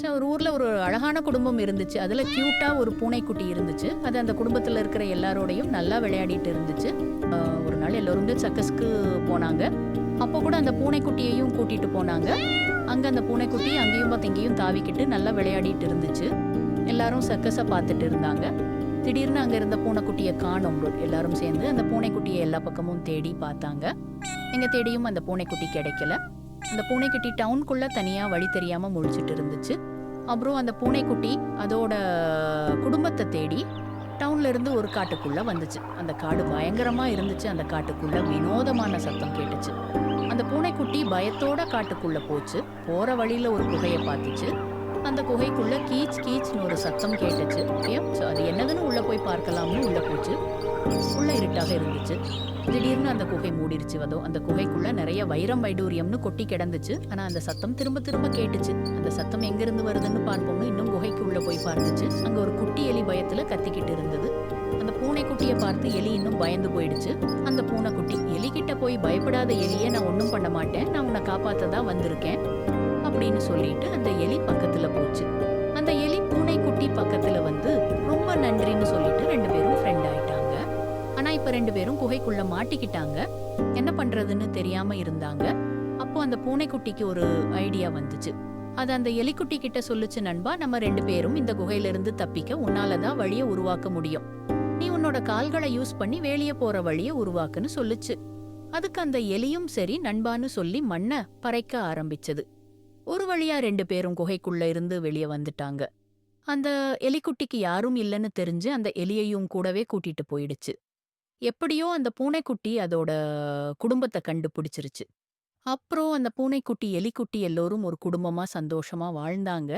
So ஒரு ஊரில் ஒரு அழகான குடும்பம் இருந்துச்சு. அதில் க்யூட்டாக ஒரு பூனைக்குட்டி இருந்துச்சு. அது அந்த குடும்பத்தில் இருக்கிற எல்லாரோடையும் நல்லா விளையாடிட்டு இருந்துச்சு. ஒரு நாள் எல்லோருமே சர்க்கஸ்க்கு போனாங்க. அப்போ கூட அந்த பூனைக்குட்டியையும் கூட்டிகிட்டு போனாங்க. அங்கே அந்த பூனைக்குட்டி அங்கேயும் பார்த்து இங்கேயும் தாவிக்கிட்டு நல்லா விளையாடிட்டு இருந்துச்சு. எல்லாரும் சர்க்கஸை பார்த்துட்டு இருந்தாங்க. திடீர்னு அங்கே இருந்த பூனைக்குட்டியை காணோம். எல்லாரும் சேர்ந்து அந்த பூனைக்குட்டியை எல்லா பக்கமும் தேடி பார்த்தாங்க. எங்கே தேடியும் அந்த பூனைக்குட்டி கிடைக்கல. அந்த பூனைக்குட்டி டவுனுக்குள்ள தனியாக வழி தெரியாமல் முழிச்சிட்டு இருந்துச்சு. அப்புறம் அந்த பூனைக்குட்டி அதோட குடும்பத்தை தேடி டவுன்ல இருந்து ஒரு காட்டுக்குள்ளே வந்துச்சு. அந்த காடு பயங்கரமாக இருந்துச்சு. அந்த காட்டுக்குள்ள வினோதமான சத்தம் கேட்டுச்சு. அந்த பூனைக்குட்டி பயத்தோட காட்டுக்குள்ள போச்சு. போற வழியில ஒரு குகையை பார்த்துச்சு. அந்த குகைக்குள்ள கீச் கீச்னு ஒரு சத்தம் கேட்டுச்சு. ஏன் அது என்னதுன்னு உள்ள போய் பார்க்கலாம்னு உள்ள போச்சு. உள்ள இருட்டாக இருந்துச்சு. திடீர்னு அந்த குகை மூடிருச்சு. அதோ அந்த குகைக்குள்ள நிறைய வைரம் வைடூரியம்னு கொட்டி கிடந்துச்சு. ஆனா அந்த சத்தம் திரும்ப திரும்ப கேட்டுச்சு. அந்த சத்தம் எங்க இருந்து வருதுன்னு பார்ப்போம்னு இன்னும் குகைக்கு உள்ள போய் பார்த்துச்சு. அங்க ஒரு குட்டி எலி பயத்துல கத்திக்கிட்டு இருந்தது. அந்த பூனைக்குட்டியை பார்த்து எலி இன்னும் பயந்து போயிடுச்சு. அந்த பூனைக்குட்டி எலிகிட்ட போய் பயப்படாத எலியை நான் ஒன்றும் பண்ண மாட்டேன். நான் உன்னை காப்பாத்த தான் வந்திருக்கேன். அப்படின்னு சொல்லிட்டு அந்த எலி பக்கத்துல போச்சு. அந்த எலி பூனைக்குட்டி பக்கத்துல வந்து ரொம்ப நன்றின்னு சொல்லி ரெண்டு பேரும் குகைக்குள்ள மாட்டிக்கிட்டாங்க. என்ன பண்றதுன்னு தெரியாம இருந்தாங்க. அப்போ அந்த பூனைக்குட்டிக்கு ஒரு ஐடியா வந்துச்சு. அது அந்த எலிக்குட்டி கிட்ட சொல்லுச்சு நண்பா நம்ம ரெண்டு பேரும் இந்த குகையில இருந்து தப்பிக்க உன்னாலதான் வழியை உருவாக்க முடியும். நீ உன்னோட கால்களை யூஸ் பண்ணி வெளியே போற வழியை உருவாக்குன்னு சொல்லுச்சு. அதுக்கு அந்த எலியும் சரி நண்பான்னு சொல்லி மண்ணை பறைக்க ஆரம்பிச்சது. ஒரு வழியா ரெண்டு பேரும் குகைக்குள்ள இருந்து வெளியே வந்துட்டாங்க. அந்த எலிக்குட்டிக்கு யாரும் இல்லைன்னு தெரிஞ்சு அந்த எலியையும் கூடவே கூட்டிட்டு போயிடுச்சு. எப்படியோ அந்த பூனைக்குட்டி அதோட குடும்பத்தை கண்டுபிடிச்சிருச்சு. அப்புறம் அந்த பூனைக்குட்டி எலிக்குட்டி எல்லோரும் ஒரு குடும்பமா சந்தோஷமா வாழ்ந்தாங்க.